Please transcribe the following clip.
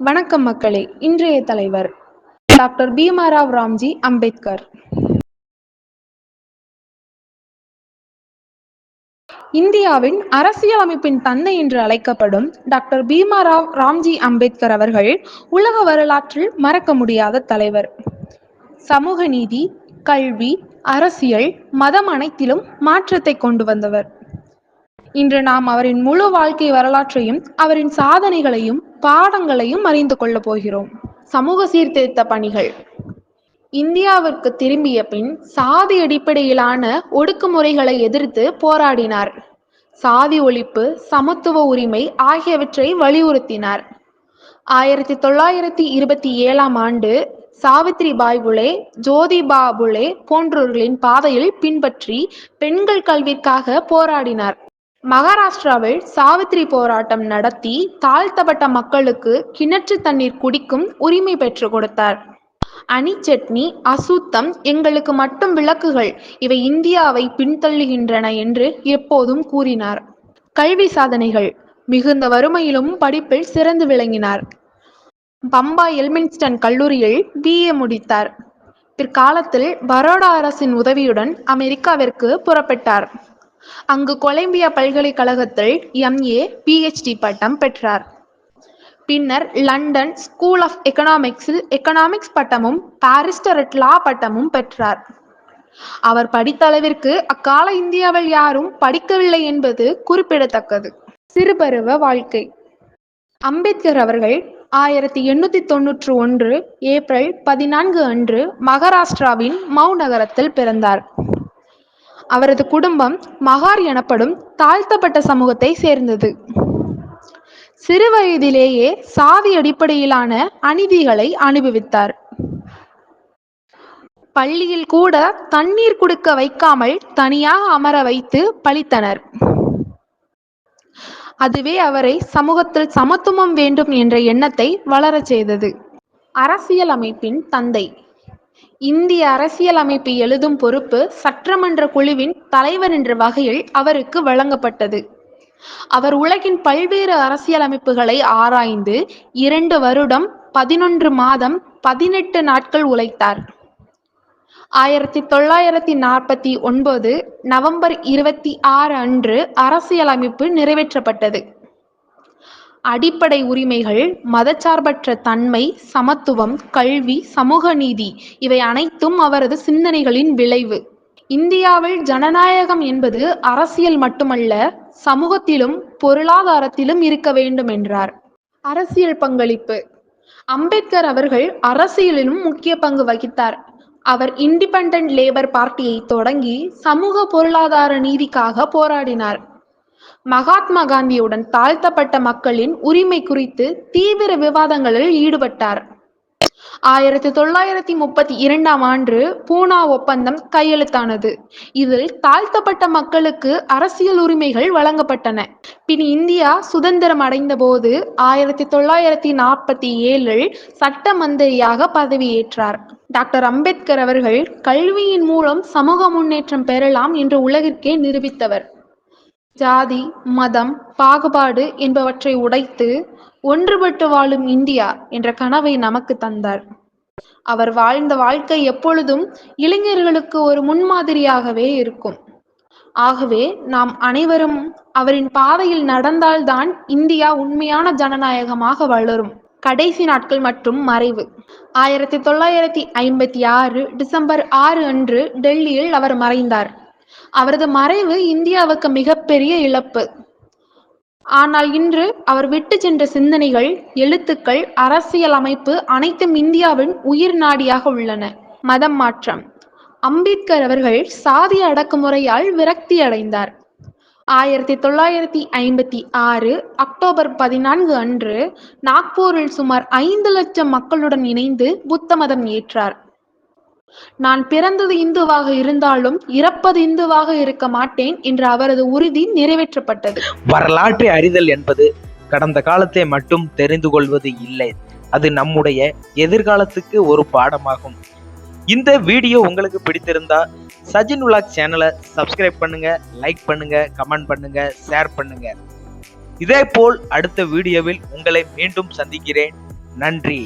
வணக்கம் மக்களே இன்றைய தலைவர் டாக்டர் பீமாராவ் ராம்ஜி அம்பேத்கர். இந்தியாவின் அரசியலமைப்பின் தந்தை என்று அழைக்கப்படும் டாக்டர் பீமாராவ் ராம்ஜி அம்பேத்கர் அவர்கள் உலக வரலாற்றில் மறக்க முடியாத தலைவர். சமூக நீதி கல்வி அரசியல் மதம் அனைத்திலும் மாற்றத்தை கொண்டு வந்தவர். இன்று நாம் அவரின் முழு வாழ்க்கை வரலாற்றையும் அவரின் சாதனைகளையும் பாடங்களையும் அறிந்து கொள்ளப் போகிறோம். சமூக சீர்திருத்த பணிகள். இந்தியாவிற்கு திரும்பிய பின் சாதி அடிப்படையிலான ஒடுக்குமுறைகளை எதிர்த்து போராடினார். சாதி ஒழிப்பு சமத்துவ உரிமை ஆகியவற்றை வலியுறுத்தினார். ஆயிரத்தி தொள்ளாயிரத்தி இருபத்தி ஏழாம் ஆண்டு சாவித்ரி பாய் புலே ஜோதிபா புலே போன்றோர்களின் பாதையில் பின்பற்றி பெண்கள் கல்விக்காக போராடினார். மகாராஷ்டிராவில் சாவித்ரி போராட்டம் நடத்தி தாழ்த்தப்பட்ட மக்களுக்கு கிணற்று தண்ணீர் குடிக்கும் உரிமை பெற்றுக் கொடுத்தார். அணி சட்னி அசுத்தம் எங்களுக்கு மட்டும் விளக்குகள் இவை இந்தியாவை பின்தள்ளுகின்றன என்று எப்போதும் கூறினார். கல்வி சாதனைகள் மிகுந்த வறுமையிலும் படிப்பில் சிறந்து விளங்கினார். பம்பாய் எல்மின்ஸ்டன் கல்லூரியில் பிஏ முடித்தார். பிற்காலத்தில் பரோடா அரசின் உதவியுடன் அமெரிக்காவிற்கு புறப்பட்டார். அங்கு கொலம்பியா பல்கலைக்கழகத்தில் எம்ஏ பிஹெச்டி பட்டம் பெற்றார். பின்னர் லண்டன் ஸ்கூல் ஆஃப் எக்கனாமிக்ஸில் எக்கனாமிக்ஸ் பட்டமும் பாரிஸ்டரட் லா பட்டமும் பெற்றார். அவர் படித்த அளவிற்கு அக்கால இந்தியாவில் யாரும் படிக்கவில்லை என்பது குறிப்பிடத்தக்கது. சிறுபருவ வாழ்க்கை. அம்பேத்கர் அவர்கள் ஆயிரத்தி எண்ணூத்தி தொன்னூற்று ஒன்று ஏப்ரல் பதினான்கு அன்று மகாராஷ்டிராவின் மவு நகரத்தில் பிறந்தார். அவரது குடும்பம் மகார் எனப்படும் தாழ்த்தப்பட்ட சமூகத்தை சேர்ந்தது. சிறு வயதிலேயே சாதி அடிப்படையிலான அநீதிகளை அனுபவித்தார். பள்ளியில் கூட தண்ணீர் குடுக்க வைக்காமல் தனியாக அமர வைத்து பழித்தனர். அதுவே அவரை சமூகத்தில் சமத்துவம் வேண்டும் என்ற எண்ணத்தை வளரச் செய்தது. அரசியல் அமைப்பின் தந்தை இந்திய அரசியல் அமைப்பை எழுதும் பொறுப்பு சட்டமன்ற குழுவின் தலைவர் என்ற வகையில் அவருக்கு வழங்கப்பட்டது. அவர் உலகின் பல்வேறு அரசியலமைப்புகளை ஆராய்ந்து இரண்டு வருடம் பதினொன்று மாதம் பதினெட்டு நாட்கள் உழைத்தார். ஆயிரத்தி தொள்ளாயிரத்தி நாற்பத்தி ஒன்பது நவம்பர் இருபத்தி ஆறு அன்று அரசியலமைப்பு நிறைவேற்றப்பட்டது. அடிப்படை உரிமைகள் மதச்சார்பற்ற தன்மை சமத்துவம் கல்வி சமூக நீதி இவை அனைத்தும் அவரது சிந்தனைகளின் விளைவு. இந்தியாவில் ஜனநாயகம் என்பது அரசியல் மட்டுமல்ல சமூகத்திலும் பொருளாதாரத்திலும் இருக்க வேண்டும் என்றார். அரசியல் பங்களிப்பு. அம்பேத்கர் அவர்கள் அரசியலிலும் முக்கிய பங்கு வகித்தார். அவர் இண்டிபெண்டன்ட் லேபர் பார்ட்டியை தொடங்கி சமூக பொருளாதார நீதிக்காக போராடினார். மகாத்மா காந்தியுடன் தாழ்த்தப்பட்ட மக்களின் உரிமை குறித்து தீவிர விவாதங்களில் ஈடுபட்டார். ஆயிரத்தி தொள்ளாயிரத்தி முப்பத்தி இரண்டாம் ஆண்டு பூனா ஒப்பந்தம் கையெழுத்தானது. இதில் தாழ்த்தப்பட்ட மக்களுக்கு அரசியல் உரிமைகள் வழங்கப்பட்டன. பின் இந்தியா சுதந்திரம் அடைந்த போது ஆயிரத்தி தொள்ளாயிரத்தி நாற்பத்தி ஏழில் சட்ட மந்திரியாக பதவியேற்றார். டாக்டர் அம்பேத்கர் அவர்கள் கல்வியின் மூலம் சமூக முன்னேற்றம் பெறலாம் என்று உலகிற்கே நிரூபித்தவர். ஜாதி மதம் பாகுபாடு என்பவற்றை உடைத்து ஒன்றுபட்டு வாழும் இந்தியா என்ற கனவை நமக்கு தந்தார். அவர் வாழ்ந்த வாழ்க்கை எப்பொழுதும் இளைஞர்களுக்கு ஒரு முன்மாதிரியாகவே இருக்கும். ஆகவே நாம் அனைவரும் அவரின் பாதையில் நடந்தால்தான் இந்தியா உண்மையான ஜனநாயகமாக வளரும். கடைசி நாட்கள் மற்றும் மறைவு. ஆயிரத்தி தொள்ளாயிரத்தி ஐம்பத்தி ஆறு டிசம்பர் ஆறு அன்று டெல்லியில் அவர் மறைந்தார். அவரது மறைவு இந்தியாவுக்கு மிகப்பெரிய இழப்பு. ஆனால் இன்று அவர் விட்டு சென்ற சிந்தனைகள் எழுத்துக்கள் அரசியல் அமைப்பு அனைத்தும் இந்தியாவின் உயிர் நாடியாக உள்ளன. மதம் மாற்றம். அம்பேத்கர் அவர்கள் சாதி அடக்குமுறையால் விரக்தி அடைந்தார். ஆயிரத்தி தொள்ளாயிரத்தி ஐம்பத்தி ஆறு அக்டோபர் பதினான்கு அன்று நாக்பூரில் சுமார் ஐந்து லட்சம் மக்களுடன் இணைந்து புத்த மதம் ஏற்றார். நான் பிறந்தது இந்துவாக இருந்தாலும் இறப்பது இந்துவாக இருக்க மாட்டேன் என்ற அவரது உறுதி நிறைவேற்றப்பட்டது. வரலாற்றை அறிதல் என்பது கடந்த காலத்தை மட்டும் தெரிந்து கொள்வது இல்லை. அது நம்முடைய எதிர்காலத்துக்கு ஒரு பாடமாகும். இந்த வீடியோ உங்களுக்கு பிடித்திருந்தா சஜின் உலாக் சேனலை சப்ஸ்கிரைப் பண்ணுங்க லைக் பண்ணுங்க கமெண்ட் பண்ணுங்க ஷேர் பண்ணுங்க. இதே போல் அடுத்த வீடியோவில் உங்களை மீண்டும் சந்திக்கிறேன். நன்றி.